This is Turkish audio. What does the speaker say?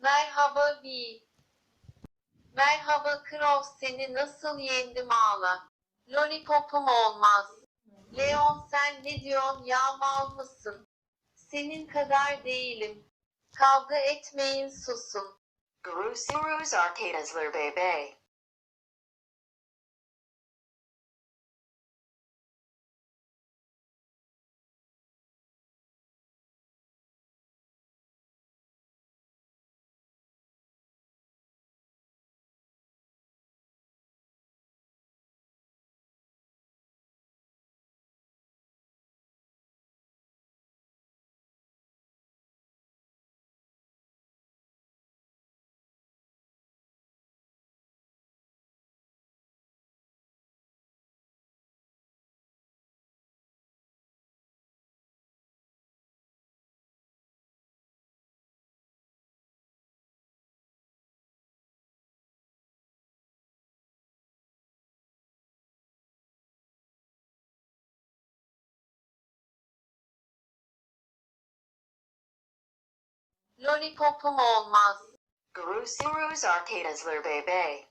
Merhaba Vi. Merhaba Crow seni nasıl yendim ağla. Lollipopum olmaz. Leon sen ne diyorsun ya mal mısın? Senin kadar değilim. Kavga etmeyin susun. Guru Suru's Arcadasler Bebe. Lollipopum olmaz. Guru Suru's Arcadasler Bebe.